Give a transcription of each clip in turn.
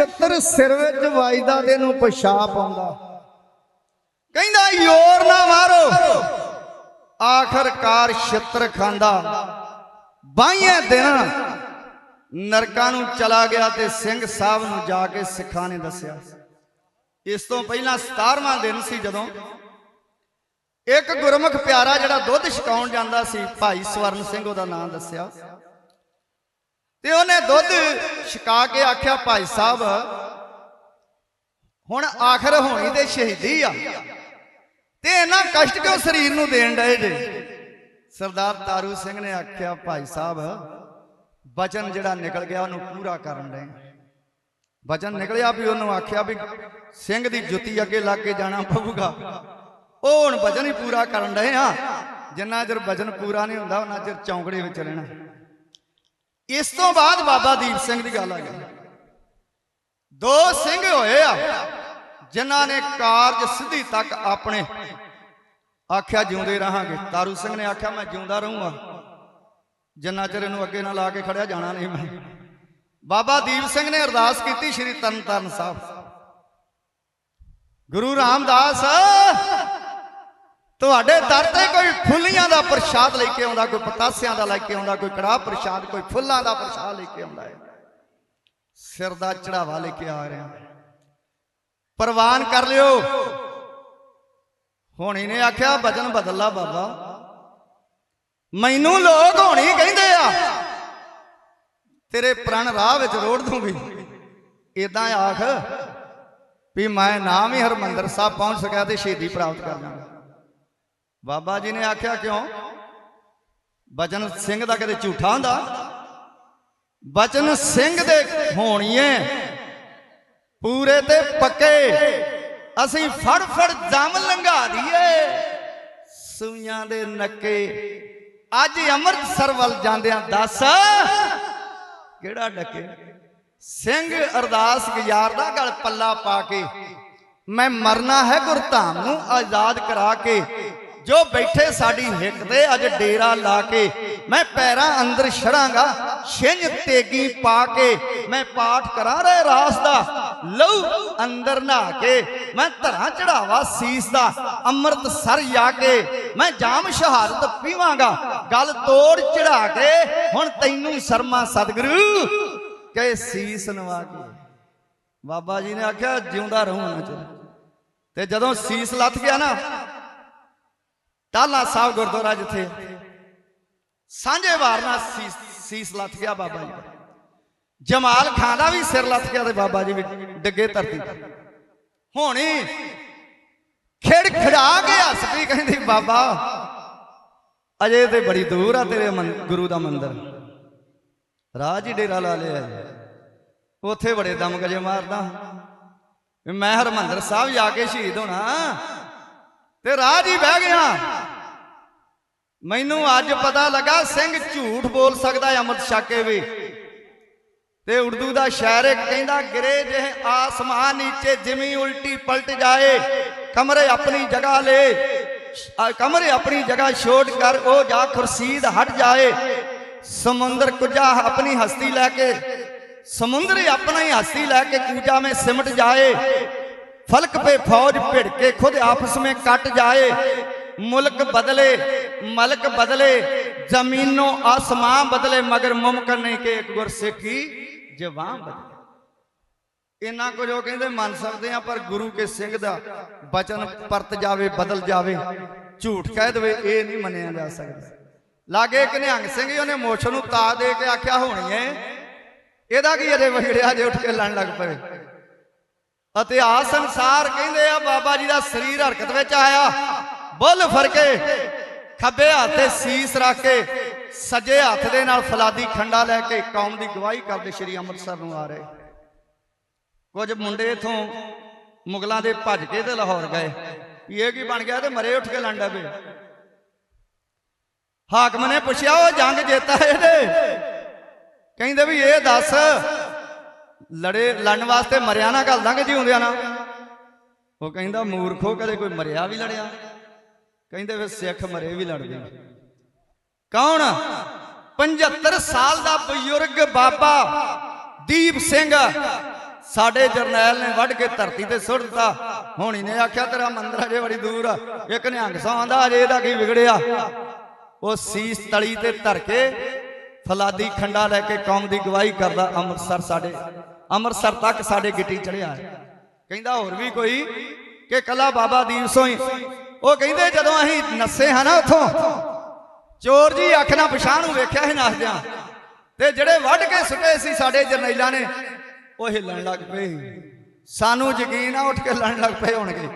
ਛਿੱਤਰ ਸਿਰ ਵਿੱਚ ਵੱਜਦਾ ਤੇ ਇਹਨੂੰ ਪਿਸ਼ਾਬ ਆਉਂਦਾ ਕਹਿੰਦਾ, ਯੋਰ ਨਾ ਮਾਰੋ। ਆਖਰਕਾਰ ਛਿੱਤਰ ਖਾਂਦਾ। ਬਾਈਆਂ ਦਿਨਾਂ ਨਰਕਾਂ ਨੂੰ ਚਲਾ ਗਿਆ ਤੇ ਸਿੰਘ ਸਾਹਿਬ ਨੂੰ ਜਾ ਕੇ ਸਿੱਖਾਂ ਨੇ ਦੱਸਿਆ। ਇਸ ਤੋਂ ਪਹਿਲਾਂ 17ਵਾਂ ਦਿਨ ਸੀ ਜਦੋਂ ਇੱਕ ਗੁਰਮੁਖ ਪਿਆਰਾ ਜਿਹੜਾ ਦੁੱਧ ਛਕਾਉਣ ਜਾਂਦਾ ਸੀ, ਭਾਈ ਸਵਰਨ ਸਿੰਘ ਉਹਦਾ ਨਾਮ ਦੱਸਿਆ। ਤੇ ਉਹਨੇ ਦੁੱਧ ਛਕਾ ਕੇ ਆਖਿਆ, ਭਾਈ ਸਾਹਿਬ, ਹੁਣ ਆਖਰ ਹੋਣੀ ਤੇ ਸ਼ਹੀਦੀ ਆ। ਤੇ ਇਹਨਾਂ ਕਸ਼ਟ ਕਿਉਂ ਸਰੀਰ ਨੂੰ ਦੇਣ ਡਏ ਜੇ? ਸਰਦਾਰ ਤਾਰੂ ਸਿੰਘ ਨੇ ਆਖਿਆ, ਭਾਈ ਸਾਹਿਬ, ਬਚਨ ਜਿਹੜਾ ਨਿਕਲ ਗਿਆ, ਉਹਨੂੰ ਪੂਰਾ ਕਰਨ ਡਏ ਬਚਨ ਨਿਕਲਿਆ ਵੀ ਉਹਨੂੰ ਆਖਿਆ ਵੀ ਸਿੰਘ ਦੀ ਜੁੱਤੀ ਅੱਗੇ ਲੱਗ ਕੇ ਜਾਣਾ ਪਊਗਾ। ਉਹ ਹੁਣ ਬਚਨ ਹੀ ਪੂਰਾ ਕਰਨ ਡਏ ਆ। ਜਿੰਨਾ ਚਿਰ ਬਚਨ ਪੂਰਾ ਨਹੀਂ ਹੁੰਦਾ, ਉਹਨਾਂ ਚਿਰ ਚੌਂਕੜੇ ਵਿੱਚ ਰਹਿਣਾ। ਇਸ ਤੋਂ ਬਾਅਦ ਬਾਬਾ ਦੀਪ ਸਿੰਘ ਦੀ ਗੱਲ ਆ ਗਈ। ਦੋ ਸਿੰਘ ਹੋਏ ਆ, ਜਿਨ੍ਹਾਂ ਨੇ ਕਾਰਜ ਸਿੱਧੀ ਤੱਕ ਆਪਣੇ ਆਖਿਆ ਜਿਉਂਦੇ ਰਹਾਂਗੇ। ਤਾਰੂ ਸਿੰਘ ਨੇ ਆਖਿਆ, ਮੈਂ ਜਿਉਂਦਾ ਰਹੂੰਗਾ। ਜਿੰਨਾ ਚਿਰ ਇਹਨੂੰ ਅੱਗੇ ਨਾ ਲਾ ਕੇ ਖੜਿਆ ਜਾਣਾ ਨਹੀਂ ਮੈਂ। ਬਾਬਾ ਦੀਪ ਸਿੰਘ ਨੇ ਅਰਦਾਸ ਕੀਤੀ ਸ੍ਰੀ ਤਰਨਤਾਰਨ ਸਾਹਿਬ। ਗੁਰੂ ਰਾਮਦਾਸ ਤੁਹਾਡੇ ਦਰ ਤੇ ਕੋਈ ਫੁੱਲੀਆਂ ਦਾ ਪ੍ਰਸ਼ਾਦ ਲੈ ਕੇ ਆਉਂਦਾ, ਕੋਈ ਪਤਾਸਿਆਂ ਦਾ ਲੈ ਕੇ ਆਉਂਦਾ, ਕੋਈ ਕੜਾਹ ਪ੍ਰਸ਼ਾਦ, ਕੋਈ ਫੁੱਲਾਂ ਦਾ ਪ੍ਰਸ਼ਾਦ ਲੈ ਕੇ ਆਉਂਦਾ ਹੈ। ਸਿਰ ਦਾ ਚੜਾਵਾ ਲੈ ਕੇ ਆ ਰਿਹਾ। ਪ੍ਰਵਾਨ ਕਰ ਲਿਓ। ਹੋਣੀ ਨੇ ਆਖਿਆ ਬਚਨ ਬਦਲਾ ਬਾਬਾ। ਮੈਨੂੰ ਲੋਕ ਹੋਣੀ ਕਹਿੰਦੇ ਆ, ਤੇਰੇ ਪ੍ਰਣ ਰਾਹ ਵਿੱਚ ਰੋੜ ਦੂੰਗੀ। ਇਦਾਂ ਆਖ ਵੀ ਮੈਂ ਨਾਮ ਹੀ ਹਰਮੰਦਰ ਸਾਹਿਬ ਪਹੁੰਚ ਸਕਿਆ ਤੇ ਸ਼ਹੀਦੀ ਪ੍ਰਾਪਤ ਕਰ ਲਾਂਗਾ ਬਾਬਾ ਜੀ ਨੇ ਆਖਿਆ ਕਿਉਂ? ਬਚਨ ਸਿੰਘ ਦਾ ਕਦੇ ਝੂਠਾ ਹੁੰਦਾ? ਬਚਨ ਸਿੰਘ ਦੇ ਹੋਣੀਏ। ਪੂਰੇ ਤੇ ਪੱਕੇ। ਅਸੀਂ ਫੜ ਫੜ ਦਮ ਲੰਘਾ ਦਈਏ। ਸੂਈਆਂ ਦੇ ਨੱਕੇ। ਅੱਜ ਅੰਮ੍ਰਿਤਸਰ ਵੱਲ ਜਾਂਦਿਆਂ ਦੱਸ। ਕਿਹੜਾ ਡੱਕੇ ਸਿੰਘ ਅਰਦਾਸ ਗੁਜ਼ਾਰਦਾ ਗਲ ਪੱਲਾ ਪਾ ਕੇ, ਮੈਂ ਮਰਨਾ ਹੈ ਗੁਰਧਾਮ ਨੂੰ ਆਜ਼ਾਦ ਕਰਾ ਕੇ। ਜੋ ਬੈਠੇ ਸਾਡੀ ਹਿੱਕ ਤੇ ਅੱਜ ਡੇਰਾ ਲਾ ਕੇ ਮੈਂ ਪੈਰਾਂ ਅੰਦਰ ਛੜਾਂਗਾ, ਛਿੰਝ ਤੇਗੀ ਪਾ ਕੇ ਮੈਂ ਪਾਠ ਕਰਾਂ ਰੇ ਰਾਸ ਦਾ। ਲਹੂ ਅੰਦਰ ਨਹਾ ਕੇ, ਮੈਂ ਧਰਾਂ ਚੜਾਵਾ ਸੀਸ ਦਾ, ਅੰਮ੍ਰਿਤ ਸਰ ਜਾ ਕੇ ਮੈਂ ਜਾਮ ਸ਼ਹਾਦਤ ਪੀਵਾਂਗਾ। ਗੱਲ ਤੋੜ ਚੜਾ ਕੇ ਹੁਣ ਤੈਨੂੰ ਸ਼ਰਮਾ ਸਤਿਗੁਰੂ ਕਹੇ ਸੀਸ ਨਵਾ ਕੇ। ਬਾਬਾ ਜੀ ਨੇ ਆਖਿਆ, ਜਿਉਂਦਾ ਰਹੂੰ ਉਹਨਾਂ ਤੇ ਜਦੋਂ ਸੀਸ ਲੱਥ ਗਿਆ ਨਾ ਟਾਲਾ ਸਾਹਿਬ ਗੁਰਦੁਆਰਾ ਜਿੱਥੇ ਸਾਂਝੇ ਵਾਰਨਾ ਸੀਸ ਲੱਥ ਗਿਆ ਬਾਬਾ ਜੀ ਜਮਾਲ ਖਾਨ ਦਾ ਵੀ ਸਿਰ ਲੱਥ ਗਿਆ ਤੇ ਬਾਬਾ ਜੀ ਵੀ ਡਿੱਗੇ ਧਰਤੀ ਤੇ। ਹੋਣੀ ਖਿੜ ਖੜਾ ਕੇ ਹੱਸ ਪਈ ਕਹਿੰਦੀ, ਬਾਬਾ, ਅਜੇ ਤੇ ਬੜੀ ਦੂਰ ਆ ਤੇਰੇ ਮੰ- ਗੁਰੂ ਦਾ ਮੰਦਿਰ। ਰਾਜ ਹੀ ਡੇਰਾ ਲਾ ਲਿਆ ਉੱਥੇ ਬੜੇ ਦਮ ਗਜੇ ਮਾਰਦਾ। ਮੈਂ ਹਰਮੰਦਰ ਸਾਹਿਬ ਜਾ ਕੇ ਸ਼ਹੀਦ ਹੋਣਾ ਤੇ ਰਾਜ ਹੀ ਬਹਿ ਗਿਆ। ਮੈਨੂੰ ਅੱਜ ਪਤਾ ਲੱਗਾ ਸਿੰਘ ਝੂਠ ਬੋਲ ਸਕਦਾ ਅਮਰ ਛਾਕੇ ਵੀ। ਤੇ ਉਰਦੂ ਦਾ ਸ਼ਾਇਰ ਕਹਿੰਦਾ, ਗਿਰੇ ਜਿਹ ਆਸਮਾਨ ਨੀਚੇ, ਜਿਵੇਂ ਉਲਟੀ ਪਲਟ ਜਾਏ, ਕਮਰੇ ਆਪਣੀ ਜਗ੍ਹਾ ਲੈ ਕਮਰੇ ਆਪਣੀ ਜਗ੍ਹਾ ਛੋੜ ਕਰ, ਉਹ ਜਾ ਖੁਰਸ਼ੀਦ ਹਟ ਜਾਏ। ਸਮੁੰਦਰ ਕੁਜਾ ਆਪਣੀ ਹਸਤੀ ਲੈ ਕੇ, ਸਮੁੰਦਰ ਆਪਣਾ ਹੀ ਹਸਤੀ ਲੈ ਕੇ ਕੂਜਾ ਮੇ ਸਿਮਟ ਜਾਏ। ਫਲਕ ਪੇ ਫੌਜ ਭਿੜ ਕੇ ਖੁਦ ਆਪਸ ਮੇ ਕੱਟ ਜਾਏ। ਮੁਲਕ ਬਦਲੇ मलक बदले जमीनों आसमां बदले मगर मुमकिन नहीं कि एक गुरसिखी जवां बदले ਇੰਨਾ ਕੁਝ ਉਹ ਕਹਿੰਦੇ ਮੰਨ ਸਕਦੇ ਆ ਪਰ ਗੁਰੂ ਕੇ ਸਿੰਘ ਦਾ ਬਚਨ ਪਰਤ ਜਾਵੇ ਬਦਲ ਜਾਵੇ ਝੂਠ ਕਹਿ ਦੇਵੇ ਇਹ ਨਹੀਂ ਮੰਨਿਆ ਜਾ ਸਕਦਾ ਲਾਗੇ ਇੱਕ ਨਿਹੰਗ ਸਿੰਘ ਹੀ ਉਹਨੇ ਮੋਛ ਨੂੰ ਤਾ ਦੇ ਕੇ ਆਖਿਆ ਹੋਣੀ ਏ ਇਹਦਾ ਕੀ ਅਜੇ ਵਿਗੜਿਆ ਜੇ ਉੱਠ ਕੇ ਲੜਨ ਲੱਗ ਪਏ ਇਤਿਹਾਸ ਅਨਸਾਰ ਕਹਿੰਦੇ ਆ ਬਾਬਾ ਜੀ ਦਾ ਸਰੀਰ ਹਰਕਤ ਵਿੱਚ ਆਇਆ ਬੁੱਲ ਫਰਕੇ ਖੱਬੇ ਹੱਥ ਤੇ ਸੀਸ ਰੱਖ ਕੇ ਸੱਜੇ ਹੱਥ ਦੇ ਨਾਲ ਫਲਾਦੀ ਖੰਡਾ ਲੈ ਕੇ ਕੌਮ ਦੀ ਗਵਾਹੀ ਕਰਦੇ ਸ਼੍ਰੀ ਅੰਮ੍ਰਿਤਸਰ ਨੂੰ ਆ ਰਹੇ। ਕੁਝ ਮੁੰਡੇ ਇਥੋਂ ਮੁਗਲਾਂ ਦੇ ਭੱਜ ਕੇ ਤੇ ਲਾਹੌਰ ਗਏ। ਵੀ ਇਹ ਕੀ ਬਣ ਗਿਆ ਤੇ ਮਰੇ ਉੱਠ ਕੇ ਲੰਡਾ ਪਏ ਹਾਕਮ ਨੇ ਪੁੱਛਿਆ, ਉਹ ਜੰਗ ਜੇਤਾ ਇਹਦੇ ਕਹਿੰਦੇ ਵੀ ਇਹ ਦੱਸ, ਲੜੇ, ਲੜਨ ਵਾਸਤੇ ਮਰਿਆ ਨਾ ਘੱਲ ਦਾਂਗੇ ਜਿਉਂਦਿਆਂ ਨਾ? ਉਹ ਕਹਿੰਦਾ, ਮੂਰਖੋ, ਕਦੇ ਕੋਈ ਮਰਿਆ ਵੀ ਲੜਿਆ? ਕਹਿੰਦੇ ਫਿਰ ਸਿੱਖ ਮਰੇ ਵੀ ਲੜਦੇ ਕੌਣ? 75 ਸਾਲ ਦਾ ਬਜ਼ੁਰਗ ਬਾਬਾ ਦੀਪ ਸਿੰਘ। ਸਾਡੇ ਜਰਨੈਲ ਨੇ ਵੱਢ ਕੇ ਧਰਤੀ ਤੇ ਸੁੱਟ ਦਿੱਤਾ। ਹੋਣੀ ਨੇ ਆਖਿਆ, ਤੇਰਾ ਮੰਦਰ ਅਜੇ ਬੜੀ ਦੂਰ ਆ। ਇੱਕ ਨਿਹੰਗ ਸੌ ਆਂਦਾ ਅਜੇ ਇਹਦਾ ਕੀ ਵਿਗੜਿਆ? ਉਹ ਸੀਸ ਤਲੀ ਤੇ ਧਰ ਕੇ ਫਲਾਦੀ ਖੰਡਾ ਲੈ ਕੇ ਕੌਮ ਦੀ ਗਵਾਹੀ ਕਰਦਾ, ਅੰਮ੍ਰਿਤਸਰ ਸਾਡੇ, ਅੰਮ੍ਰਿਤਸਰ ਤੱਕ ਸਾਡੇ ਗਿੱਟੀ ਚੜਿਆ ਕਹਿੰਦਾ, ਹੋਰ ਵੀ ਕੋਈ? ਕਿ ਕਲਾ ਬਾਬਾ ਦੀਪ ਸੋਈ? ਉਹ ਕਹਿੰਦੇ ਜਦੋਂ ਅਸੀਂ ਨੱਸੇ ਹਾਂ ਨਾ ਉਥੋਂ, ਚੋਰ ਜੀ ਅੱਖ ਨਾਲ ਪਛਾਣ ਨੂੰ ਵੇਖਿਆ ਸੀ ਨੱਸਦਿਆਂ। ਤੇ ਜਿਹੜੇ ਵੱਢ ਕੇ ਸੁੱਟੇ ਸੀ ਸਾਡੇ ਜਰਨੈਲਾਂ ਨੇ, ਉਹ ਹਿੱਲਣ ਲੱਗ ਪਏ। ਸਾਨੂੰ ਯਕੀਨ ਆ, ਉੱਠ ਕੇ ਲੜਨ ਲੱਗ ਪਏ ਹੋਣਗੇ।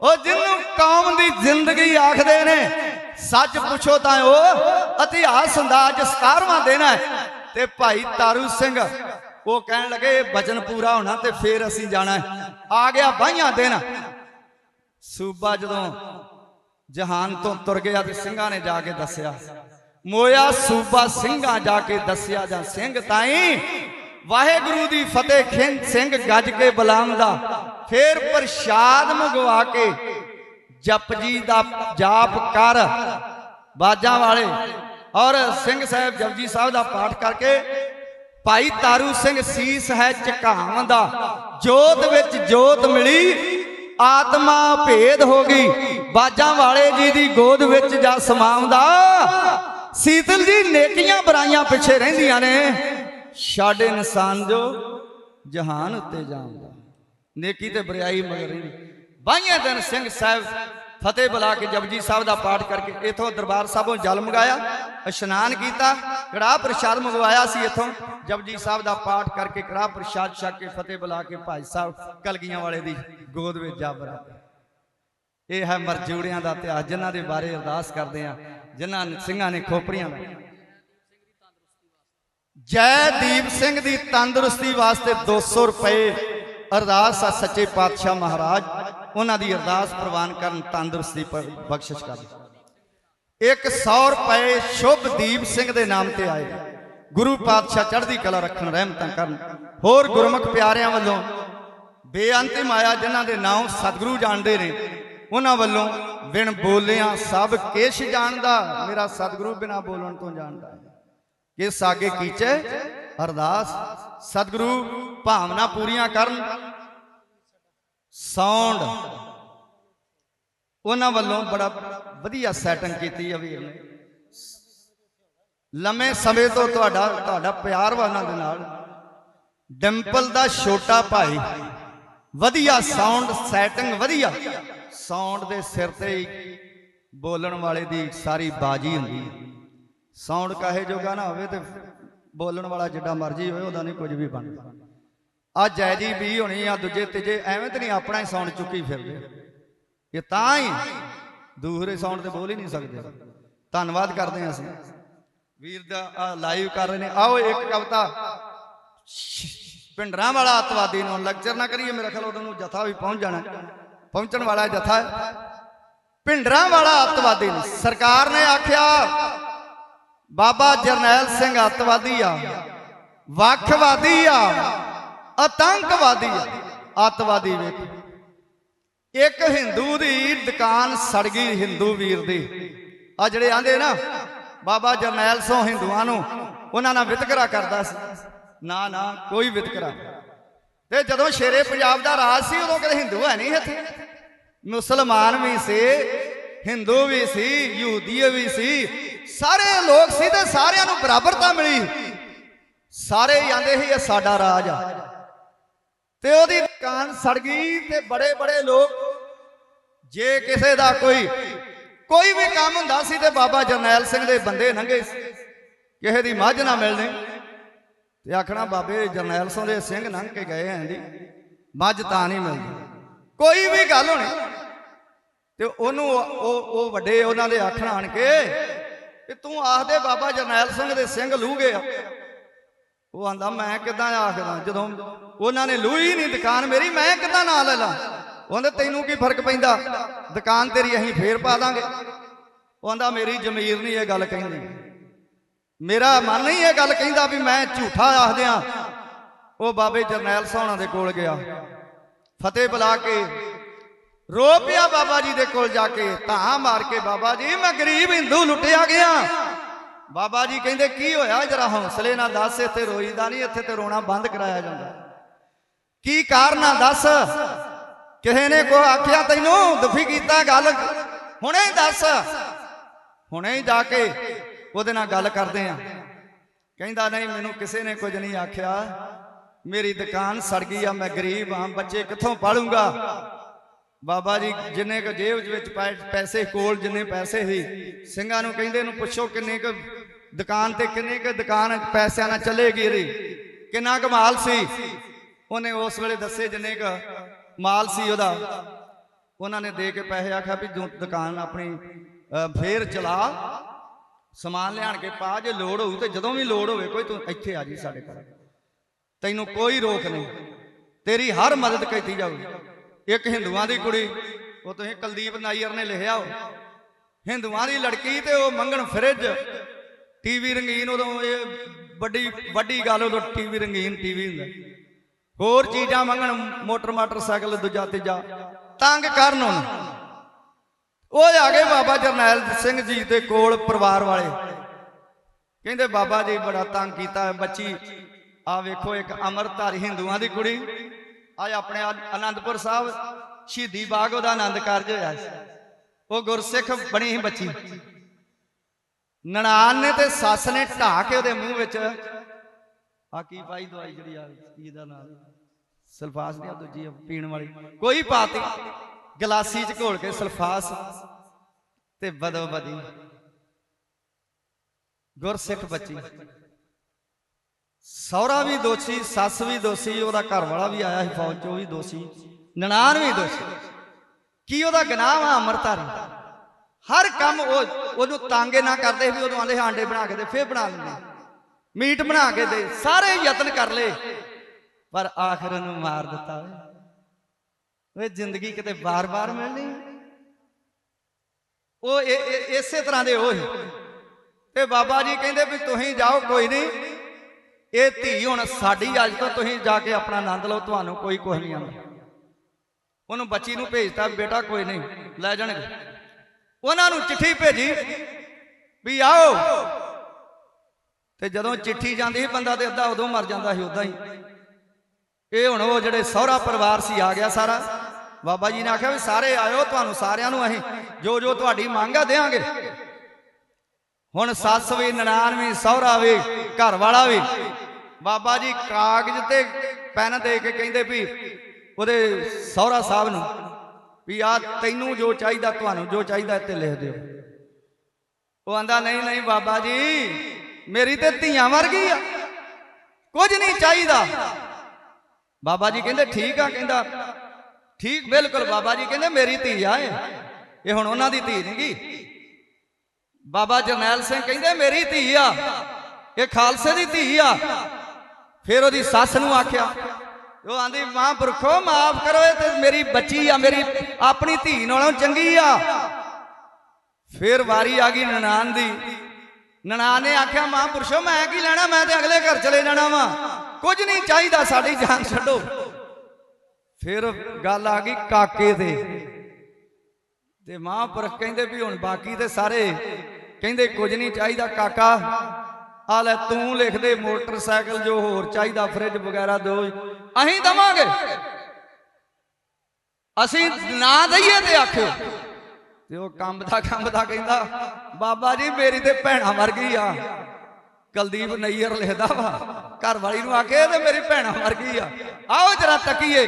ਉਹ ਜਿਹਨੂੰ ਕੌਮ ਦੀ ਜ਼ਿੰਦਗੀ ਆਖਦੇ ਨੇ, ਸੱਚ ਪੁੱਛੋ ਤਾਂ ਉਹ ਇਤਿਹਾਸ ਹੁੰਦਾ ਅੱਜ 17ਵਾਂ ਦਿਨ ਹੈ। ਤੇ ਭਾਈ ਤਾਰੂ ਸਿੰਘ, ਉਹ ਕਹਿਣ ਲੱਗੇ ਬਚਨ ਪੂਰਾ ਹੋਣਾ ਤੇ ਫੇਰ ਅਸੀਂ ਜਾਣਾ ਆ ਗਿਆ ਬਾਈਆਂ ਦਿਨ। ਸੂਬਾ ਜਦੋਂ ਜਹਾਨ ਤੋਂ ਤੁਰ ਗਿਆ ਤੇ ਸਿੰਘਾਂ ਨੇ ਜਾ ਕੇ ਦੱਸਿਆ, ਮੋਇਆ ਸੂਬਾ ਸਿੰਘਾਂ ਜਾ ਕੇ ਦੱਸਿਆ ਜਾਂ ਸਿੰਘ ਤਾਈ, ਵਾਹਿਗੁਰੂ ਦੀ ਫਤਿਹ ਖਿੰਦ ਸਿੰਘ ਗੱਜ ਕੇ ਬੁਲਾਉਂਦਾ, ਫੇਰ ਪ੍ਰਸ਼ਾਦ ਮੰਗਵਾ ਕੇ ਜਪਜੀ ਦਾ ਜਾਪ ਕਰ, ਬਾਜਾਂ ਵਾਲੇ ਔਰ ਸਿੰਘ ਸਾਹਿਬ ਜਪਜੀ ਸਾਹਿਬ ਦਾ ਪਾਠ ਕਰਕੇ, ਭਾਈ ਤਾਰੂ ਸਿੰਘ ਸੀਸ ਹੈ ਝਕਾਮ ਦਾ, ਜੋਤ ਵਿੱਚ ਜੋਤ ਮਿਲੀ, ਆਤਮਾ ਭੇਦ ਹੋ ਗਈ ਬਾਜਾਂ ਵਾਲੇ ਜੀ ਦੀ ਗੋਦ ਵਿੱਚ ਜਾ ਸਮਾਉਂਦਾ ਸੀਤਲ ਜੀ ਨੇਕੀਆਂ ਬੁਰਾਈਆਂ ਪਿੱਛੇ ਰਹਿੰਦੀਆਂ ਨੇ। ਛੱਡ ਇਨਸਾਨ ਜੋ ਜਹਾਨ ਉੱਤੇ ਜਾਂਦਾ ਨੇਕੀ ਤੇ ਬਰਿਆਈ ਮਗਰ ਰਹਿੰਦੀ। ਬਾਈਆਂ ਦਿਨ ਸਿੰਘ ਸਾਹਿਬ ਫਤਿਹ ਬੁਲਾ ਕੇ ਜਪਜੀ ਸਾਹਿਬ ਦਾ ਪਾਠ ਕਰਕੇ ਇਥੋਂ ਦਰਬਾਰ ਸਾਹਿਬੋਂ ਜਲ ਮੰਗਾਇਆ, ਇਸ਼ਨਾਨ ਕੀਤਾ, ਕੜਾਹ ਪ੍ਰਸ਼ਾਦ ਮੰਗਵਾਇਆ ਸੀ ਇਥੋਂ। ਜਪਜੀ ਸਾਹਿਬ ਦਾ ਪਾਠ ਕਰਕੇ ਕੜਾਹ ਪ੍ਰਸ਼ਾਦ ਛਕ ਕੇ ਫਤਿਹ ਬੁਲਾ ਕੇ ਭਾਈ ਸਾਹਿਬ ਕਲਗੀਆਂ ਵਾਲੇ ਦੀ ਗੋਦ ਵਿੱਚ ਜਾ ਬਰਾ ਇਹ ਹੈ ਮਰਜੂੜਿਆਂ ਦਾ ਇਤਿਹਾਸ ਜਿਨ੍ਹਾਂ ਦੇ ਬਾਰੇ ਅਰਦਾਸ ਕਰਦੇ ਆ ਜਿਨ੍ਹਾਂ ਸਿੰਘਾਂ ਨੇ ਖੋਪੜੀਆਂ ਜੈ ਦੀਪ ਸਿੰਘ ਦੀ ਤੰਦਰੁਸਤੀ ਵਾਸਤੇ 200 ਰੁਪਏ ਅਰਦਾਸ ਆ ਸੱਚੇ ਪਾਤਸ਼ਾਹ ਮਹਾਰਾਜ। ਉਹਨਾਂ ਦੀ ਅਰਦਾਸ ਪ੍ਰਵਾਨ ਕਰਨ ਤੰਦਰੁਸਤੀ ਬਖਸ਼ਿਸ਼ ਕਰਨ 100 ਰੁਪਏ ਸ਼ੁਭਦੀਪ ਸਿੰਘ ਦੇ ਨਾਮ ਤੇ ਆਏ। ਗੁਰੂ ਪਾਤਸ਼ਾਹ ਚੜ੍ਹਦੀ ਕਲਾ ਰੱਖਣ, ਰਹਿਮਤਾਂ ਕਰਨ। ਹੋਰ ਗੁਰਮੁਖ ਪਿਆਰਿਆਂ ਵੱਲੋਂ ਬੇਅੰਤਿਮ ਆਇਆ ਜਿਨ੍ਹਾਂ ਦੇ ਨਾਮ ਸਤਿਗੁਰੂ ਜਾਣਦੇ ਨੇ ਉਹਨਾਂ ਵੱਲੋਂ ਬਿਨ ਬੋਲਿਆਂ ਸਭ ਕਿਛ ਜਾਣਦਾ, ਮੇਰਾ ਸਤਿਗੁਰੂ ਬਿਨਾ ਬੋਲਣ ਤੋਂ ਜਾਣਦਾ। ਕਿ ਸਾਗੇ ਕੀਚੇ? ਅਰਦਾਸ, ਸਤਿਗੁਰੂ, ਭਾਵਨਾ ਪੂਰੀਆਂ ਕਰਨ। ਸਾਊਂਡ। ਉਹਨਾਂ ਵੱਲੋਂ ਬੜਾ ਵਧੀਆ ਸੈਟਿੰਗ ਕੀਤੀ ਆ ਵੀਰ ਨੇ। ਲੰਮੇ ਸਮੇਂ ਤੋਂ ਤੁਹਾਡਾ ਤੁਹਾਡਾ ਪਿਆਰ ਵਾ ਉਹਨਾਂ ਦੇ ਨਾਲ। ਡਿੰਪਲ ਦਾ ਛੋਟਾ ਭਾਈ। ਵਧੀਆ ਸਾਊਂਡ ਸੈਟਿੰਗ ਵਧੀਆ। ਸਾਊਂਡ ਦੇ ਸਿਰ ਤੇ ਹੀ ਬੋਲਣ ਵਾਲੇ ਦੀ ਸਾਰੀ ਬਾਜੀ ਹੁੰਦੀ ਹੈ। ਸਾਊਂਡ ਕਾਹੇ ਜੋਗਾ ਨਾ ਹੋਵੇ ਤੇ ਬੋਲਣ ਵਾਲਾ ਜਿੱਡਾ ਮਰਜ਼ੀ ਹੋਵੇ, ਉਹਦਾ ਨਹੀਂ ਕੁਝ ਵੀ ਬਣਦਾ। ਆ ਜੈਜੀ ਵੀ ਹੋਣੀ ਆ, ਦੂਜੇ ਤੀਜੇ, ਐਵੇਂ ਤੇ ਨਹੀਂ ਆਪਣਾ ਹੀ ਸਾਊਂਡ ਚੁੱਕੀ ਫਿਰਦੇ। ਇਹ ਤਾਂ ਹੀ ਦੂਸਰੇ ਸਾਊਂਡ ਤੇ ਬੋਲ ਹੀ ਨਹੀਂ ਸਕਦੇ। ਧੰਨਵਾਦ ਕਰਦੇ ਹਾਂ ਅਸੀਂ। ਵੀਰ ਦਾ ਲਾਈਵ ਕਰ ਰਹੇ ਨੇ। ਆਓ ਇੱਕ ਕਵਿਤਾ। ਪਿੰਡਰਾਂ ਵਾਲਾ ਅਤਵਾਦੀ ਨੂੰ ਲੈਕਚਰ ਨਾ ਕਰੀਏ, ਮੇਰਾ ਖਿਆਲ ਉਹਨੂੰ ਜਥਾ ਵੀ ਪਹੁੰਚ ਜਾਣਾ। ਪਹੁੰਚਣ ਵਾਲਾ ਜਥਾ। ਹੈ ਪਿੰਡਰਾਂ ਵਾਲਾ ਅੱਤਵਾਦੀ ਨੂੰ ਸਰਕਾਰ ਨੇ ਆਖਿਆ, ਬਾਬਾ ਜਰਨੈਲ ਸਿੰਘ ਅੱਤਵਾਦੀ ਆ, ਵੱਖਵਾਦੀ ਆ, ਆਤੰਕਵਾਦੀ ਆ, ਅਤਵਾਦੀ ਵੇਖ। ਇੱਕ ਹਿੰਦੂ ਦੀ ਦੁਕਾਨ ਸੜ ਗਈ ਹਿੰਦੂ ਵੀਰ ਦੀ। ਆ ਜਿਹੜੇ ਆਂਦੇ ਨਾ, ਬਾਬਾ ਜਰਨੈਲ ਸੋ ਹਿੰਦੂਆਂ ਨੂੰ, ਉਹਨਾਂ ਨਾਲ ਵਿਤਕਰਾ ਕਰਦਾ ਸੀ। ਨਾ ਨਾ, ਕੋਈ ਵਿਤਕਰਾ। ਤੇ ਜਦੋਂ ਸ਼ੇਰੇ ਪੰਜਾਬ ਦਾ ਰਾਜ ਸੀ, ਉਦੋਂ ਕਦੇ ਹਿੰਦੂ ਹੈ ਨਹੀਂ ਇੱਥੇ। ਮੁਸਲਮਾਨ ਵੀ ਸੀ, ਹਿੰਦੂ ਵੀ ਸੀ, ਯਹੂਦੀ ਵੀ ਸੀ, ਸਾਰੇ ਲੋਕ ਸੀ ਤੇ ਸਾਰਿਆਂ ਨੂੰ ਬਰਾਬਰਤਾ ਮਿਲੀ। ਸਾਰੇ ਜਾਂਦੇ ਸੀ, ਇਹ ਸਾਡਾ ਰਾਜ ਆ। ਤੇ ਉਹਦੀ ਦੁਕਾਨ ਸੜ ਗਈ ਤੇ ਬੜੇ ਬੜੇ ਲੋਕ, ਜੇ ਕਿਸੇ ਦਾ ਕੋਈ ਕੋਈ ਵੀ ਕੰਮ ਹੁੰਦਾ ਸੀ ਤੇ ਬਾਬਾ ਜਰਨੈਲ ਸਿੰਘ ਦੇ ਬੰਦੇ ਲੰਘੇ ਸੀ। ਕਿਸੇ ਦੀ ਮੱਝ ਨਾ ਮਿਲਣੀ। ਤੇ ਆਖਣਾ, ਬਾਬੇ, ਜਰਨੈਲ ਸਿੰਘ ਦੇ ਸਿੰਘ ਲੰਘ ਕੇ ਗਏ ਆਂ ਦੀ ਮੱਝ ਤਾਂ ਨਹੀਂ ਮਿਲਦੀ। ਕੋਈ ਵੀ ਗੱਲ ਹੋਣੀ ਤੇ ਉਹਨੂੰ ਉਹ ਉਹ ਵੱਡੇ ਉਹਨਾਂ ਦੇ ਆਖਣ ਆਣ ਕੇ ਕਿ ਤੂੰ ਆਖਦੇ ਬਾਬਾ ਜਰਨੈਲ ਸਿੰਘ ਦੇ ਸਿੰਘ ਲੂਗੇ ਆ। ਉਹ ਆਂਦਾ, ਮੈਂ ਕਿਦਾਂ ਆਖਦਾ? ਜਦੋਂ ਉਹਨਾਂ ਨੇ ਲੂਈ ਨਹੀਂ ਦੁਕਾਨ ਮੇਰੀ, ਮੈਂ ਕਿਦਾਂ ਨਾਂ ਲੈ ਲਾਂ? ਉਹਨੇ ਤੈਨੂੰ ਕੀ ਫ਼ਰਕ ਪੈਂਦਾ? ਦੁਕਾਨ ਤੇਰੀ ਅਸੀਂ ਫੇਰ ਪਾ ਦਾਂਗੇ। ਉਹ ਆਂਦਾ, ਮੇਰੀ ਜ਼ਮੀਰ ਨਹੀਂ ਇਹ ਗੱਲ ਕਹਿੰਦੀ। ਮੇਰਾ ਮਨ ਨਹੀਂ ਇਹ ਗੱਲ ਕਹਿੰਦਾ ਵੀ ਮੈਂ ਝੂਠਾ ਆਖਦਿਆਂ ਉਹ ਬਾਬੇ ਜਰਨੈਲ ਸੋਹਣਾ ਦੇ ਕੋਲ ਗਿਆ। ਫਤਿਹ ਬੁਲਾ ਕੇ ਰੋ ਪਿਆ ਬਾਬਾ ਜੀ ਦੇ ਕੋਲ ਜਾ ਕੇ ਧਾਂ ਮਾਰ ਕੇ ਬਾਬਾ ਜੀ, ਮੈਂ ਗਰੀਬ ਹਿੰਦੂ ਲੁੱਟਿਆ ਗਿਆ। ਬਾਬਾ ਜੀ ਕਹਿੰਦੇ, ਕੀ ਹੋਇਆ? ਜਰਾ ਹੌਸਲੇ ਨਾਲ ਦੱਸ, ਇੱਥੇ ਰੋਈਦਾ ਨਹੀਂ, ਇੱਥੇ ਤੇ ਰੋਣਾ ਬੰਦ ਕਰਾਇਆ ਜਾਂਦਾ। ਕੀ ਕਾਰਨ ਆ ਦੱਸ? ਕਿਸੇ ਨੇ ਕੋ ਆਖਿਆ, ਤੈਨੂੰ ਦੁਖੀ ਕੀਤਾ ਗੱਲ? ਹੁਣੇ ਹੀ ਦੱਸ। ਹੁਣੇ ਹੀ ਜਾ ਕੇ ਉਹਦੇ ਨਾਲ ਗੱਲ ਕਰਦੇ ਆ। ਕਹਿੰਦਾ, ਨਹੀਂ, ਮੈਨੂੰ ਕਿਸੇ ਨੇ ਕੁਝ ਨਹੀਂ ਆਖਿਆ। ਮੇਰੀ ਦੁਕਾਨ ਸੜ ਗਈ ਆ, ਮੈਂ ਗਰੀਬ ਆ, ਬੱਚੇ ਕਿੱਥੋਂ ਪਾਲੂੰਗਾ? ਬਾਬਾ ਜੀ, ਜਿੰਨੇ ਕ ਜੇਬ ਵਿੱਚ ਪੈ- ਪੈਸੇ ਕੋਲ, ਜਿੰਨੇ ਪੈਸੇ ਸੀ, ਸਿੰਘਾਂ ਨੂੰ ਕਹਿੰਦੇ ਨੂੰ ਪੁੱਛੋ ਕਿੰਨੇ ਕ ਦੁਕਾਨ ਤੇ ਕਿੰਨੇ ਕ ਦੁਕਾਨ ਪੈਸਿਆਂ ਨਾਲ ਚੱਲੇਗੀ ਇਹਦੀ। ਕਿੰਨਾ ਕ ਮਾਲ ਸੀ? ਉਹਨੇ ਉਸ ਵੇਲੇ ਦੱਸੇ ਜਿੰਨੇ ਕ ਮਾਲ ਸੀ ਉਹਦਾ। ਉਹਨਾਂ ਨੇ ਦੇ ਕੇ ਪੈਸੇ ਆਖਿਆ ਵੀ ਤੂੰ ਦੁਕਾਨ ਆਪਣੀ ਫੇਰ ਚਲਾ। ਸਮਾਨ ਲਿਆਣ ਕੇ ਪਾ, ਜੇ ਲੋੜ ਹੋਊ ਤੇ ਜਦੋਂ ਵੀ ਲੋੜ ਹੋਵੇ ਕੋਈ ਤੂੰ ਇੱਥੇ ਆ ਜੀ ਸਾਡੇ ਘਰ। ਤੈਨੂੰ ਕੋਈ ਰੋਕ ਨਹੀਂ। ਤੇਰੀ ਹਰ ਮਦਦ ਕੀਤੀ ਜਾਊਗੀ। ਇੱਕ ਹਿੰਦੂਆਂ ਦੀ ਕੁੜੀ, ਉਹ ਤੁਸੀਂ ਕੁਲਦੀਪ ਨਾਈਰ ਨੇ ਲਿਖਿਆ ਉਹ। ਹਿੰਦੂਆਂ ਦੀ ਲੜਕੀ ਤੇ ਉਹ ਮੰਗਣ ਫਰਿੱਜ। ਟੀਵੀ ਰੰਗੀਨ ਉਦੋਂ ਇਹ ਵੱਡੀ ਵੱਡੀ ਗੱਲ ਉਦੋਂ ਟੀਵੀ ਰੰਗੀਨ ਟੀਵੀ ਹੁੰਦਾ। ਹੋਰ ਚੀਜ਼ਾਂ ਮੰਗਣ, ਮੋਟਰ, ਮੋਟਰਸਾਈਕਲ, ਦੂਜਾ, ਤੀਜਾ, ਤੰਗ ਕਰਨ ਉਹਨੂੰ। ਉਹ ਆ ਗਏ ਬਾਬਾ ਜਰਨੈਲ ਸਿੰਘ ਜੀ ਦੇ ਕੋਲ ਪਰਿਵਾਰ ਵਾਲੇ। ਕਹਿੰਦੇ ਬਾਬਾ ਜੀ ਬੜਾ ਤੰਗ ਕੀਤਾ ਬੱਚੀ। ਆ ਵੇਖੋ ਇੱਕ ਅਮਰਧਾਰੀ ਹਿੰਦੂਆਂ ਦੀ ਕੁੜੀ। ਅੱਜ ਆਪਣੇ ਆ- ਆਨੰਦਪੁਰ ਸਾਹਿਬ, ਸ਼ਹੀਦੀ ਬਾਗ ਉਹਦਾ ਆਨੰਦ ਕਾਰਜ ਹੋਇਆ ਸੀ। ਉਹ ਗੁਰਸਿੱਖ ਬਣੀ ਸੀ ਬੱਚੀ। ਨਨਾਣ ਨੇ ਤੇ ਸੱਸ ਨੇ ਢਾ ਕੇ ਉਹਦੇ ਮੂੰਹ ਵਿੱਚ ਆ ਕੀ ਪਾਈ ਦਵਾਈ ਜਿਹੜੀ ਆ, ਕੀ ਦਾ ਨਾਮ? ਸਲਫਾਸ ਦੀ ਆ, ਦੂਜੀ ਪੀਣ ਵਾਲੀ। ਕੋਈ ਪਾਤੀ ਗਲਾਸੀ ਚ ਘੋਲ ਕੇ ਸਲਫਾਸ ਤੇ ਬਦੋ ਬਦੀ ਗੁਰਸਿੱਖ ਬੱਚੀ। ਸਹੁਰਾ ਵੀ ਦੋਸ਼ੀ, ਸੱਸ ਵੀ ਦੋਸ਼ੀ, ਉਹਦਾ ਘਰ ਵਾਲਾ ਵੀ ਆਇਆ ਸੀ ਫੌਜ ਚੋਂ, ਉਹ ਵੀ ਦੋਸ਼ੀ, ਨਨਾਣ ਵੀ ਦੋਸ਼ੀ। ਕੀ ਉਹਦਾ ਗੁਨਾਹ ਵਾ ਅਮਰਤਾਰੀ ਹਰ ਕੰਮ ਉਹ, ਉਹਨੂੰ ਤਾਂਗੇ ਨਾ ਕਰਦੇ ਵੀ ਉਦੋਂ ਆਂਦੇ ਆਂਡੇ ਬਣਾ ਕੇ ਦੇ, ਫੇਰ ਬਣਾ ਲੈਂਦੇ ਮੀਟ ਬਣਾ ਕੇ ਦੇ, ਸਾਰੇ ਯਤਨ ਕਰ ਲਏ। ਪਰ ਆਖਰ ਨੂੰ ਮਾਰ ਦਿੱਤਾ ਓਏ ਓਏ ਜ਼ਿੰਦਗੀ ਕਿਤੇ ਬਾਰ-ਬਾਰ ਮਿਲਣੀ? ਉਹ ਇਹ- ਇਸੇ ਤਰ੍ਹਾਂ ਦੇ ਉਹ ਸੀ। ਤੇ ਬਾਬਾ ਜੀ ਕਹਿੰਦੇ ਵੀ ਤੁਸੀਂ ਜਾਓ, ਕੋਈ ਨਹੀਂ। ਇਹ ਧੀ ਹੁਣ ਸਾਡੀ ਅੱਜ ਤੋਂ ਤੁਸੀਂ ਜਾ ਕੇ ਆਪਣਾ ਆਨੰਦ ਲਓ, ਤੁਹਾਨੂੰ ਕੋਈ ਕੁਝ ਨਹੀਂ ਆਉਂਦਾ। ਉਹਨੂੰ ਬੱਚੀ ਨੂੰ ਭੇਜਤਾ, ਬੇਟਾ ਕੋਈ ਨਹੀਂ, ਲੈ ਜਾਣਗੇ। ਉਹਨਾਂ ਨੂੰ ਚਿੱਠੀ ਭੇਜੀ ਵੀ ਆਓ। ਤੇ ਜਦੋਂ ਚਿੱਠੀ ਜਾਂਦੀ ਸੀ, ਬੰਦਾ ਤੇ ਅੱਧਾ ਉਦੋਂ ਮਰ ਜਾਂਦਾ ਸੀ, ਉਦਾਂ ਹੀ। ਇਹ ਹੁਣ ਉਹ ਜਿਹੜੇ ਸਹੁਰਾ ਪਰਿਵਾਰ ਸੀ, ਆ ਗਿਆ ਸਾਰਾ। ਬਾਬਾ ਜੀ ਨੇ ਆਖਿਆ ਵੀ ਸਾਰੇ ਆਇਓ, ਤੁਹਾਨੂੰ ਸਾਰਿਆਂ ਨੂੰ ਅਸੀਂ ਜੋ ਜੋ ਤੁਹਾਡੀ ਮੰਗ ਆ ਦੇਾਂਗੇ ਹੁਣ ਸੱਸ ਵੀ, ਨਨਾਣ ਵੀ, ਸਹੁਰਾ ਵੀ ਘਰ ਵਾਲਾ ਵੀ। ਬਾਬਾ ਜੀ ਕਾਗਜ਼ ਤੇ ਪੈਨ ਦੇ ਕੇ ਕਹਿੰਦੇ ਵੀ ਉਹਦੇ ਸਹੁਰਾ ਸਾਹਿਬ ਨੂੰ ਵੀ ਆ ਤੈਨੂੰ ਜੋ ਚਾਹੀਦਾ, ਤੁਹਾਨੂੰ ਜੋ ਚਾਹੀਦਾ ਇੱਥੇ ਲਿਖ ਦਿਓ। ਉਹ ਆਂਦਾ, ਨਹੀਂ ਨਹੀਂ ਬਾਬਾ ਜੀ, ਮੇਰੀ ਤੇ ਧੀਆਂ ਵਰਗੀ ਆ। ਕੁਝ ਨਹੀਂ ਚਾਹੀਦਾ। ਬਾਬਾ ਜੀ ਕਹਿੰਦੇ, ਠੀਕ ਆ, ਕਹਿੰਦਾ। ਠੀਕ, ਬਿਲਕੁਲ ਬਾਬਾ ਜੀ ਕਹਿੰਦੇ, ਮੇਰੀ ਧੀ ਆ ਇਹ। ਹੁਣ ਉਹਨਾਂ ਦੀ ਧੀ ਨਹੀਂਗੀ ਬਾਬਾ ਜਰਨੈਲ ਸਿੰਘ ਕਹਿੰਦੇ, ਮੇਰੀ ਧੀ ਆ। ਇਹ ਖਾਲਸੇ ਦੀ ਧੀ ਆ। ਫਿਰ ਉਹਦੀ ਸੱਸ ਨੂੰ ਆਖਿਆ, ਉਹ ਆਂਦੀ, ਮਾਂ ਪੁਰਖੋ, ਮਾਫ ਕਰੋ, ਇਹ ਤੇ ਮੇਰੀ ਬੱਚੀ ਆ, ਮੇਰੀ ਆਪਣੀ ਧੀ ਨਾਲੋਂ ਚੰਗੀ ਆ। ਫਿਰ ਵਾਰੀ ਆ ਗਈ ਨਨਾਣ ਦੀ। ਨਨਾਣ ਨੇ ਆਖਿਆ, ਮਾਂ ਪੁਰਸ਼ੋ ਮੈਂ ਕੀ ਲੈਣਾ? ਮੈਂ ਤੇ ਅਗਲੇ ਘਰ ਚਲੇ ਜਾਣਾ ਵਾਂ। ਕੁਝ ਨਹੀਂ ਚਾਹੀਦਾ, ਸਾਡੀ ਜਾਨ ਛੱਡੋ। ਫਿਰ ਗੱਲ ਆ ਗਈ ਕਾਕੇ ਤੇ। ਤੇ ਮਹਾਂਪੁਰਖ ਕਹਿੰਦੇ ਵੀ ਹੁਣ ਬਾਕੀ ਤੇ ਸਾਰੇ ਕਹਿੰਦੇ, ਕੁਝ ਨਹੀਂ ਚਾਹੀਦਾ ਕਾਕਾ। ਆ ਲੈ, ਤੂੰ ਲਿਖ ਦੇ ਮੋਟਰਸਾਈਕਲ ਜੋ ਹੋਰ ਚਾਹੀਦਾ, ਫਰਿੱਜ ਵਗੈਰਾ ਦੋ। ਅਸੀਂ ਦਵਾਂਗੇ। ਅਸੀਂ ਨਾ ਦਈਏ ਤੇ ਆਖਿਓ। ਤੇ ਉਹ ਕੰਬਦਾ ਕੰਬਦਾ ਕਹਿੰਦਾ, ਬਾਬਾ ਜੀ, ਮੇਰੀ ਤੇ ਭੈਣਾ ਮਰ ਗਈ ਆ। ਕੁਲਦੀਪ ਨਈਅਰ ਲਿਖਦਾ ਵਾ। ਘਰ ਵਾਲੀ ਨੂੰ ਆਖੇ ਤੇ ਮੇਰੀ ਭੈਣਾ ਮਰ ਗਈ ਆ। ਆਓ ਜਰਾ ਤੱਕੀਏ।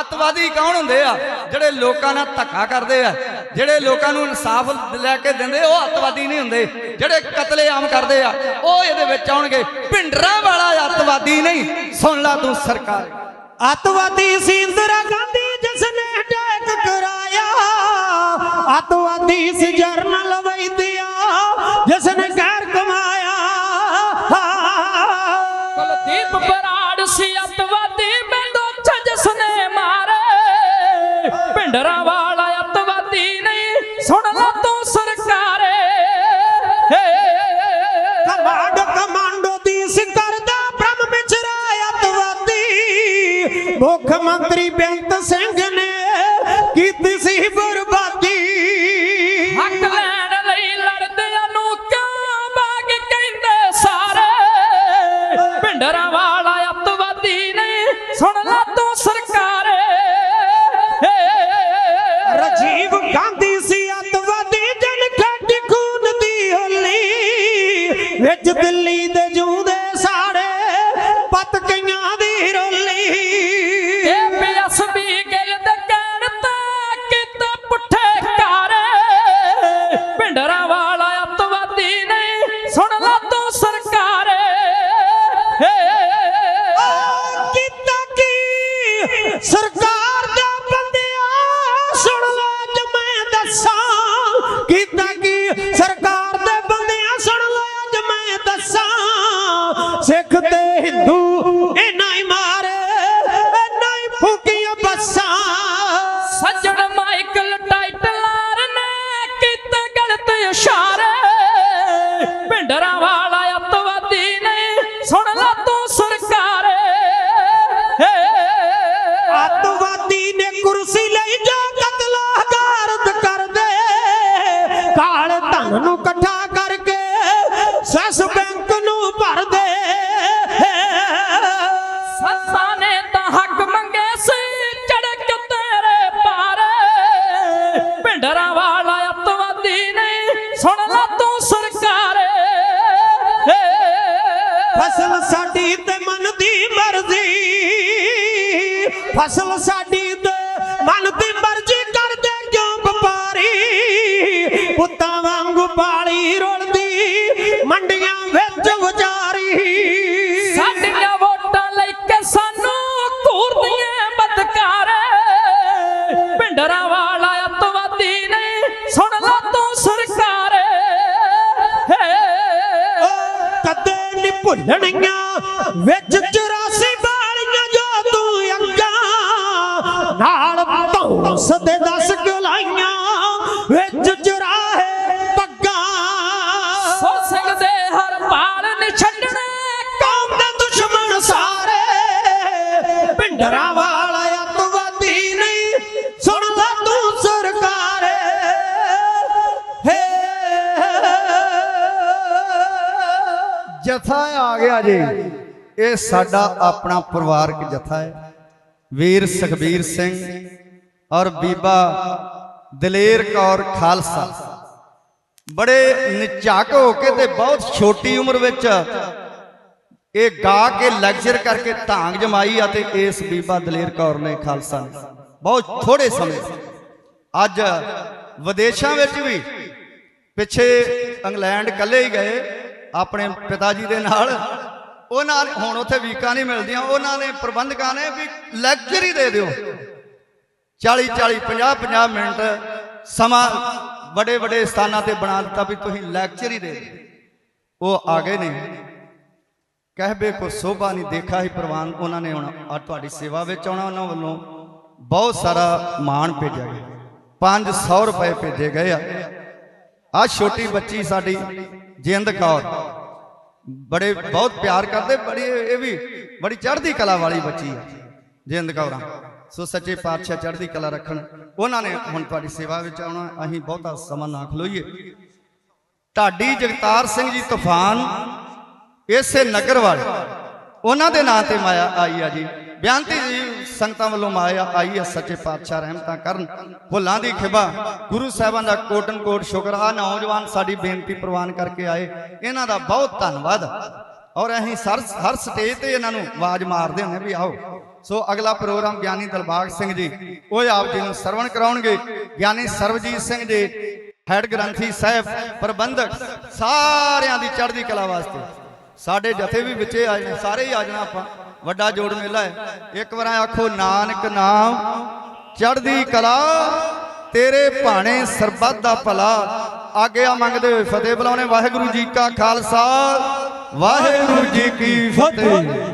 ਅੱਤਵਾਦੀ ਕੌਣ ਹੁੰਦੇ ਆ? ਜਿਹੜੇ ਲੋਕਾਂ ਨਾਲ ਧੱਕਾ ਕਰਦੇ ਆ। ਜਿਹੜੇ ਲੋਕਾਂ ਨੂੰ ਇਨਸਾਫ ਲੈ ਕੇ ਦਿੰਦੇ, ਉਹ ਅੱਤਵਾਦੀ ਨਹੀਂ ਹੁੰਦੇ। ਜਿਹੜੇ ਕਤਲੇਆਮ ਕਰਦੇ ਆ, ਉਹ ਇਹਦੇ ਵਿੱਚ ਆਉਣਗੇ। ਭਿੰਡਰਾਂ ਵਾਲਾ ਅੱਤਵਾਦੀ ਨਹੀਂ। ਸੁਣ ਲਾ ਤੂੰ ਸਰਕਾਰ। ਅੱਤਵਾਦੀ ਸੀ ਇੰਦਰਾ ਗਾਂਧੀ ਜਿਸ ਨੇ ਅਟੈਕ ਕਰਾਇਆ। ਅਤਵਾਦੀ ਸੀ ਜਰਨਲ ਵੈਦਿਆ ਜਿਸ ਨੇ ਕਹਿਰ ਕਮਾਇਆ ਮੁੱਖ ਮੰਤਰੀ ਬੇਅੰਤ ਸਿੰਘ ਨੇ ਕੀਤੀ ਸੀ ਬਰਬਾਦੀ ਫਸਲ ਸਾਡੀ ਤੇ ਮਨ ਦੀ ਮਰਜ਼ੀ। ਫਸਲ ਸਾਡੀ ਤੇ ਮਨ ਦੀ ਮਰਜ਼ੀ। ਨਹੀਂ ਵਿੱਚ 84 ਬਾਲੀਆਂ ਜੋ ਤੂੰ ਅੱਗਾ ਨਾਲ ਧੌਂਸ ਤੇ ਦਸ ਜਥਾ ਆ ਗਿਆ ਜੀ। ਇਹ ਸਾਡਾ ਆਪਣਾ ਪਰਿਵਾਰਕ ਜਥਾ ਹੈ। ਵੀਰ ਸੁਖਬੀਰ ਸਿੰਘ ਔਰ ਬੀਬਾ ਦਲੇਰ ਕੌਰ ਖਾਲਸਾ। ਬੜੇ ਨਿਚਾਕ ਹੋ ਕੇ ਤੇ ਬਹੁਤ ਛੋਟੀ ਉਮਰ ਵਿੱਚ ਇਹ ਗਾ ਕੇ ਲੈਕਚਰ ਕਰਕੇ ਧਾਂਗ ਜਮਾਈ ਅਤੇ ਇਸ ਬੀਬਾ ਦਲੇਰ ਕੌਰ ਨੇ ਖਾਲਸਾ। ਨੇ ਬਹੁਤ ਥੋੜੇ ਸਮੇਂ ਅੱਜ ਵਿਦੇਸ਼ਾਂ ਵਿੱਚ ਵੀ ਪਿੱਛੇ ਇੰਗਲੈਂਡ ਕੱਲੇ ਹੀ ਗਏ। ਆਪਣੇ ਪਿਤਾ ਜੀ ਦੇ ਨਾਲ। ਉਹਨਾਂ ਨੇ ਹੁਣ ਉੱਥੇ ਵੀਕਾਂ ਨਹੀਂ ਮਿਲਦੀਆਂ। ਉਹਨਾਂ ਨੇ ਪ੍ਰਬੰਧਕਾਂ ਨੇ ਵੀ ਲੈਕਚਰ ਹੀ ਦੇ ਦਿਓ। 40 40 50 50 ਮਿੰਟ ਸਮਾਂ ਵੱਡੇ ਵੱਡੇ ਸਥਾਨਾਂ ਤੇ ਬਣਾ ਦਿੱਤਾ ਵੀ ਤੁਸੀਂ ਲੈਕਚਰ ਹੀ ਦੇ ਦਿਓ। ਉਹ ਆ ਗਏ ਨੇ। ਕਹਿਬੇ ਕੋ ਸੋਭਾ ਨਹੀਂ ਦੇਖਾ ਹੀ ਪ੍ਰਵਾਨ। ਉਹਨਾਂ ਨੇ ਹੁਣ ਆ ਤੁਹਾਡੀ ਸੇਵਾ ਵਿੱਚ ਆਉਣਾ ਉਹਨਾਂ ਵੱਲੋਂ। ਬਹੁਤ ਸਾਰਾ ਮਾਣ ਭੇਜਿਆ ਗਿਆ। 500 ਰੁਪਏ ਭੇਜੇ ਗਏ ਆ। ਆ ਛੋਟੀ ਬੱਚੀ ਸਾਡੀ ਜਿੰਦ ਕੌਰ। ਬੜੇ ਬਹੁਤ ਪਿਆਰ ਕਰਦੇ, ਬੜੀ ਇਹ ਵੀ, ਬੜੀ ਚੜ੍ਹਦੀ ਕਲਾ ਵਾਲੀ ਬੱਚੀ ਆ, ਜਿੰਦ ਕੌਰਾਂ। ਸੋ ਸੱਚੇ ਪਾਤਸ਼ਾਹ ਚੜ੍ਹਦੀ ਕਲਾ ਰੱਖਣ। ਉਹਨਾਂ ਨੇ ਹੁਣ ਤੁਹਾਡੀ ਸੇਵਾ ਵਿੱਚ ਆਉਣਾ, ਅਸੀਂ ਬਹੁਤਾ ਸਮਾਂ ਨਾ ਖਲੋਈਏ। ਢਾਡੀ ਜਗਤਾਰ ਸਿੰਘ ਜੀ ਤੂਫਾਨ ਇਸੇ ਨਗਰ ਵਾਲੇ, ਉਹਨਾਂ ਦੇ ਨਾਂ ਤੇ ਮਾਇਆ ਆਈ ਆ ਜੀ। ਬਿਆੰਤੀ ਜੀ ਸੰਗਤਾਂ ਵੱਲੋਂ ਮਾਇਆ ਆਈ ਹੈ, ਸੱਚੇ ਪਾਤਸ਼ਾਹ ਰਹਿਮਤਾਂ ਕਰਨ। ਭੁੱਲਾਂ ਦੀ ਖਿਬਾ, ਗੁਰੂ ਸਾਹਿਬਾਨ ਦਾ ਕੋਟਨ ਕੋਟ ਸ਼ੁਕਰ ਆ, ਨੌਜਵਾਨ ਸਾਡੀ ਬੇਨਤੀ ਪ੍ਰਵਾਨ ਕਰਕੇ ਆਏ। ਇਹਨਾਂ ਦਾ ਬਹੁਤ ਧੰਨਵਾਦ। ਔਰ ਅਸੀਂ ਸਰ ਹਰ ਸਟੇਜ ਤੇ ਇਹਨਾਂ ਨੂੰ ਆਵਾਜ਼ ਮਾਰਦੇ ਹੁੰਦੇ ਵੀ ਆਓ। ਸੋ ਅਗਲਾ ਪ੍ਰੋਗਰਾਮ ਗਿਆਨੀ ਦਲਬਾਗ ਸਿੰਘ ਜੀ, ਉਹ ਆਪ ਜੀ ਨੂੰ ਸਰਵਣ ਕਰਾਉਣਗੇ। ਗਿਆਨੀ ਸਰਵਜੀਤ ਸਿੰਘ ਜੀ, ਹੈਡ ਗ੍ਰੰਥੀ ਸਾਹਿਬ, ਪ੍ਰਬੰਧਕ, ਸਾਰਿਆਂ ਦੀ ਚੜ੍ਹਦੀ ਕਲਾ ਵਾਸਤੇ। ਸਾਡੇ ਜਥੇ ਵੀ ਵਿੱਚੇ ਆਏ ਨੇ, ਸਾਰੇ ਹੀ ਆ ਜਾਣਾ ਆਪਾਂ। ਵੱਡਾ ਜੋੜ ਮੇਲਾ ਹੈ। ਇੱਕ ਵਾਰ ਆਖੋ, ਨਾਨਕ ਨਾਮ, ਚੜ੍ਹਦੀ ਕਲਾ, ਤੇਰੇ ਭਾਣੇ ਸਰਬੱਤ ਦਾ ਭਲਾ। ਆਗਿਆ ਮੰਗਦੇ ਹੋਏ ਫਤਿਹ ਬੁਲਾਉਣੇ। ਵਾਹਿਗੁਰੂ ਜੀ ਕਾ ਖਾਲਸਾ, ਵਾਹਿਗੁਰੂ ਜੀ ਕੀ ਫਤਿਹ।